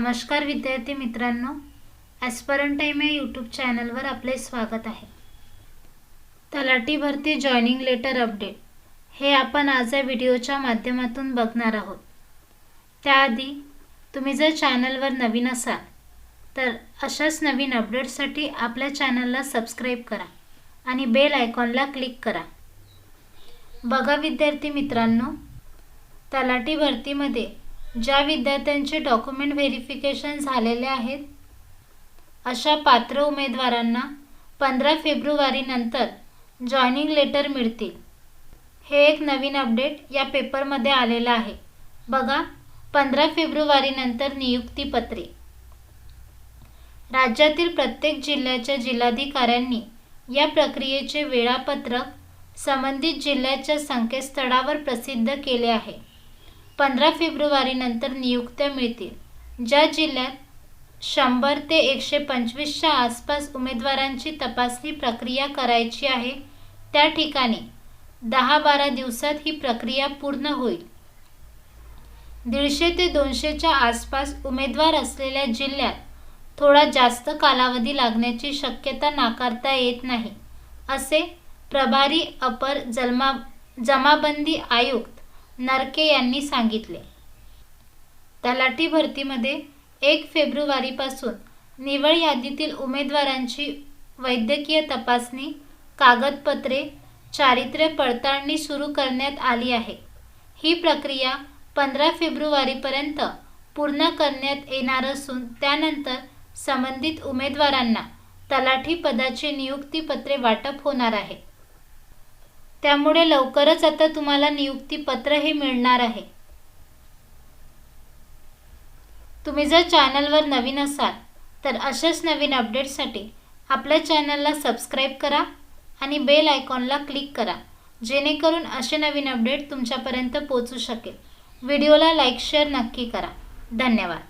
नमस्कार विद्यार्थी मित्रांनो ॲस्परंट टाईम या यूट्यूब चॅनलवर आपले स्वागत आहे. तलाठी भरती जॉईनिंग लेटर अपडेट हे आपण आज या व्हिडिओच्या माध्यमातून बघणार आहोत. त्याआधी तुम्ही जर चॅनलवर नवीन असाल तर अशाच नवीन अपडेट्ससाठी आपल्या चॅनलला सबस्क्राईब करा आणि बेल आयकॉनला क्लिक करा. बघा विद्यार्थी मित्रांनो तलाठी भरतीमध्ये ज्या विद्यार्थ्यांचे डॉक्युमेंट व्हेरिफिकेशन झालेले आहेत अशा पात्र उमेदवारांना पंधरा फेब्रुवारीनंतर जॉईनिंग लेटर मिळतील. हे एक नवीन अपडेट या पेपरमध्ये आलेलं आहे. बघा पंधरा फेब्रुवारीनंतर नियुक्तीपत्रे राज्यातील प्रत्येक जिल्ह्याच्या जिल्हाधिकाऱ्यांनी या प्रक्रियेचे वेळापत्रक संबंधित जिल्ह्याच्या संकेतस्थळावर प्रसिद्ध केले आहे. पंधरा फेब्रुवारीनंतर नियुक्त्या मिळतील. ज्या जिल्ह्यात शंभर ते एकशे पंचवीसच्या आसपास उमेदवारांची तपासणी प्रक्रिया करायची आहे त्या ठिकाणी दहा बारा दिवसात ही प्रक्रिया पूर्ण होईल. दीडशे ते दोनशेच्या आसपास उमेदवार असलेल्या जिल्ह्यात थोडा जास्त कालावधी लागण्याची शक्यता नाकारता येत नाही असे प्रभारी अपर जलमा जमाबंदी आयुक्त नारके यांनी सांगितले. तलाठी भरतीमध्ये एक फेब्रुवारीपासून निवड यादीतील उमेदवारांची वैद्यकीय तपासणी कागदपत्रे चारित्र्य पडताळणी सुरू करण्यात आली आहे. ही प्रक्रिया पंधरा फेब्रुवारीपर्यंत पूर्ण करण्यात येणार असून त्यानंतर संबंधित उमेदवारांना तलाठी पदाची नियुक्तीपत्रे वाटप होणार आहे. त्यामुळे लवकरच आता तुम्हाला नियुक्तीपत्रही मिळणार आहे. तुम्ही जर चॅनलवर नवीन असाल तर अशाच नवीन अपडेट्ससाठी आपल्या चॅनलला सबस्क्राईब करा आणि बेल आयकॉनला क्लिक करा जेणेकरून असे नवीन अपडेट तुमच्यापर्यंत पोचू शकेल. व्हिडिओला लाईक शेअर नक्की करा. धन्यवाद.